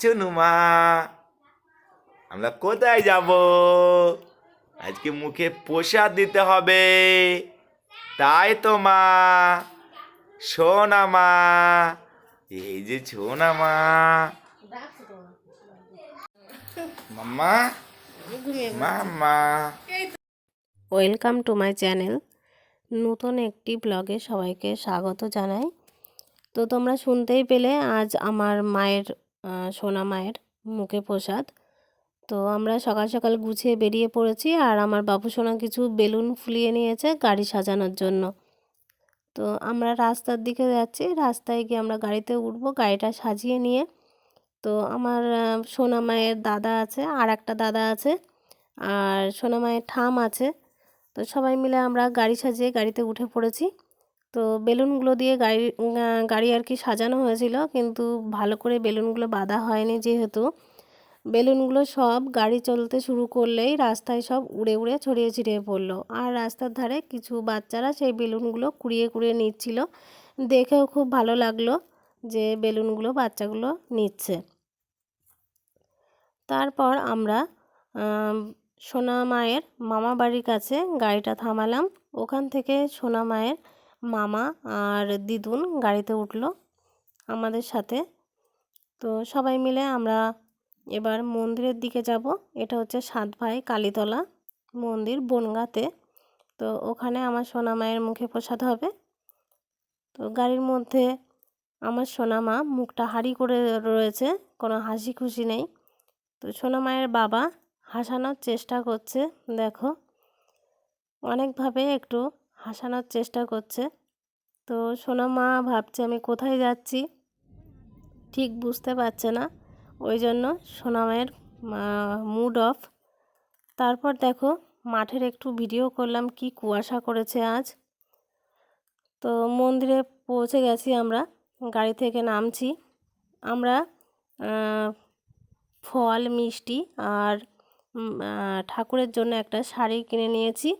চুনুমা। আমরা কোথায় যাব? আজকে মুখে প্রসাদ দিতে হবে। তাই তো মা। সোনা মা। এই যে সোনা মা। মাম্মা মাম্মা। Welcome to my channel. নতুন একটি ব্লগে সবাইকে স্বাগত জানাই। তো তোমরা শুনতেই পেলে, আজ আমার মায়ের সোনা মায়ের মুখে প্রসাদ। তো আমরা সকাল সকাল গুছিয়ে বেরিয়ে পড়েছি আর আমার বাবু সোনা কিছু বেলুন ফুলিয়ে নিয়েছে গাড়ি সাজানোর জন্য। তো আমরা রাস্তার দিকে যাচ্ছি, রাস্তায় গিয়ে আমরা গাড়িতে উঠবো, গাড়িটা সাজিয়ে নিয়ে। তো আমার সোনা মায়ের দাদা আছে আর একটা দাদা আছে আর সোনা মায়ের ঠাম আছে। তো সবাই মিলে আমরা গাড়ি সাজিয়ে গাড়িতে উঠে পড়েছি। তো বেলুনগুলো দিয়ে গাড়ি গাড়ি আর কি সাজানো হয়েছিল কিন্তু ভালো করে বেলুনগুলো বাঁধা হয়নি যেহেতু। বেলুনগুলো সব গাড়ি চলতে শুরু করলেই রাস্তায় সব উড়ে উড়ে ছড়িয়ে ছিটিয়ে পড়ল। আর রাস্তার ধারে কিছু বাচ্চারা সেই বেলুনগুলো কুড়িয়ে কুড়িয়ে নিচ্ছিল। দেখেও খুব ভালো লাগল যে বেলুনগুলো বাচ্চাগুলো নিচ্ছে। তারপর আমরা আম, সোনা মায়ের মামা বাড়ির কাছে গাড়িটা থামালাম। ওখান থেকে সোনা মায়ের মামা আর দিদুন গাড়িতে উঠল আমাদের সাথে। তো সবাই মিলে আমরা এবার মন্দিরের দিকে যাব। এটা হচ্ছে সাত ভাই কালীতলা মন্দির বনগাঁতে। তো ওখানে আমার সোনা মায়ের মুখে প্রসাদ হবে। তো গাড়ির মধ্যে আমার সোনা মা মুখটা হাঁড়ি করে রয়েছে, কোনো হাসি খুশি নেই। তো সোনা মায়ের বাবা হাসানোর চেষ্টা করছে, দেখো। অনেকভাবে একটু হাসানোর চেষ্টা করছে। তো সোনা মা ভাবছে, আমি কোথায় যাচ্ছি? ঠিক বুঝতে পারছে না। ওই জন্য সোনা মায়ের মুড অফ তারপর দেখো, মাঠের একটু ভিডিও করলাম, কি কুয়াশা করেছে আজ। তো মন্দিরে পৌঁছে গেছি আমরা, গাড়ি থেকে নামছি। আমরা ফল, মিষ্টি আর ঠাকুরের জন্য একটা শাড়ি কিনে নিয়েছি।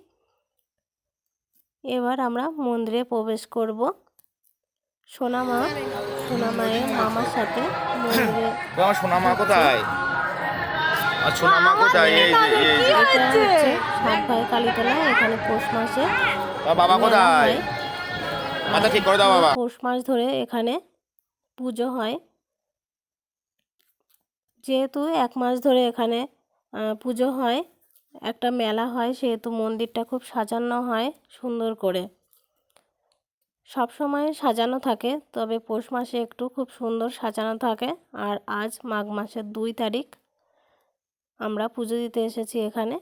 এবার আমরা মন্দিরে প্রবেশ করব। সোনা মা সোনা মায়ের মামার সাথে মন্দিরে তো সোনা মা কোথায়? আর সোনা মা কোথায়? এই যে এটা হচ্ছে? সাত ভাই কালীতলা এখানে পৌষ মাসে আর বাবা কোথায়? মাথা ঠিক করে দাও বাবা। পৌষ মাস ধরে এখানে পুজো হয়। যেহেতু এক মাস ধরে এখানে পুজো হয় একটা মেলা হয়, সেহেতু মন্দিরটা খুব সাজানো হয় সুন্দর করে। সব সময় সাজানো থাকে, তবে পৌষ মাসে একটু খুব সুন্দর সাজানো থাকে। আর আজ মাঘ মাসের দুই তারিখ, আমরা পুজো দিতে এসেছি এখানে।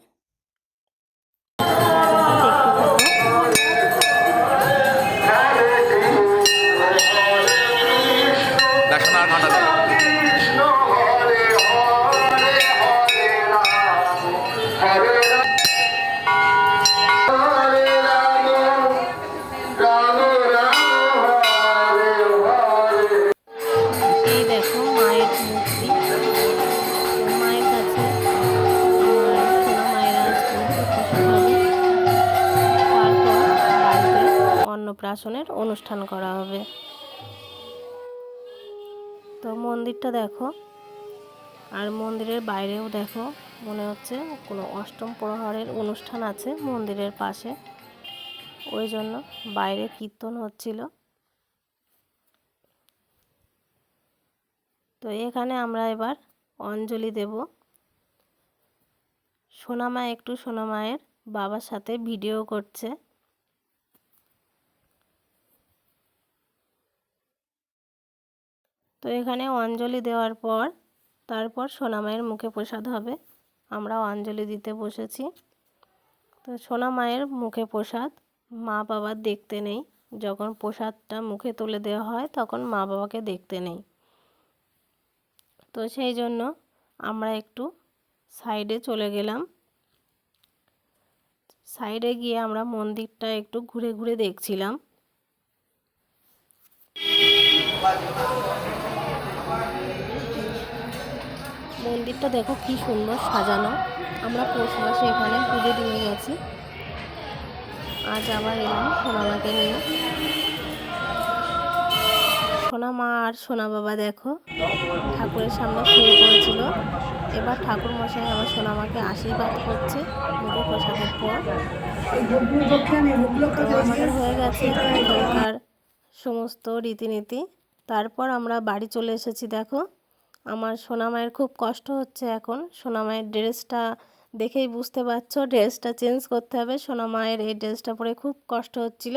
অন্নপ্রাশনের অনুষ্ঠান করা হবে। তো মন্দিরটা দেখো। আর মন্দিরের বাইরেও দেখো, মনে হচ্ছে কোনো অষ্টম প্রহরের অনুষ্ঠান আছে মন্দিরের পাশে। ওই জন্য বাইরে কীর্তন হচ্ছিল। তো এখানে আমরা এবার অঞ্জলি দেব। সোনামা একটু সোনামায়ের বাবার সাথে ভিডিও করছে। তো এখানে অঞ্জলি দেওয়ার পর তারপর সোনামায়ের মুখে প্রসাদ হবে। আমরা অঞ্জলি দিতে বসেছি। তো সোনামায়ের মুখে প্রসাদ, মা বাবার দেখতে নেই। যখন প্রসাদটা মুখে তুলে দেওয়া হয়, তখন মা বাবাকে দেখতে নেই। তো সেই জন্য আমরা একটু সাইডে চলে গেলাম। সাইডে গিয়ে আমরা মন্দিরটা একটু ঘুরে ঘুরে দেখছিলাম। মন্দিরটা দেখো কি সুন্দর সাজানো। আমরা পৌষ মাসে এখানে পুজো দিয়ে গেছি। আজ আবার এলাম সোনামাকে নিয়ে। সোনা মা আর সোনা বাবা দেখো, ঠাকুরের সামনে শুয়ে পড়েছিল। এবার ঠাকুর মশাই আমার সোনা মাকে আশীর্বাদ করছে মুখে প্রসাদের পর। আমাদের হয়ে গেছে সমস্ত রীতিনীতি। তারপর আমরা বাড়ি চলে এসেছি, দেখো। আমার সোনামায়ের খুব কষ্ট হচ্ছে এখন। সোনামায়ের ড্রেসটা দেখেই বুঝতে পারছ, ড্রেসটা চেঞ্জ করতে হবে। সোনামায়ের এই ড্রেসটা পরে খুব কষ্ট হচ্ছিল।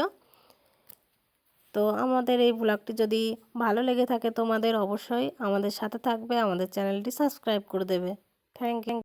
তো আমাদের এই ব্লগটি যদি ভালো লেগে থাকে তোমাদের অবশ্যই আমাদের সাথে থাকবে, আমাদের চ্যানেলটি সাবস্ক্রাইব করে দেবে। Thank you.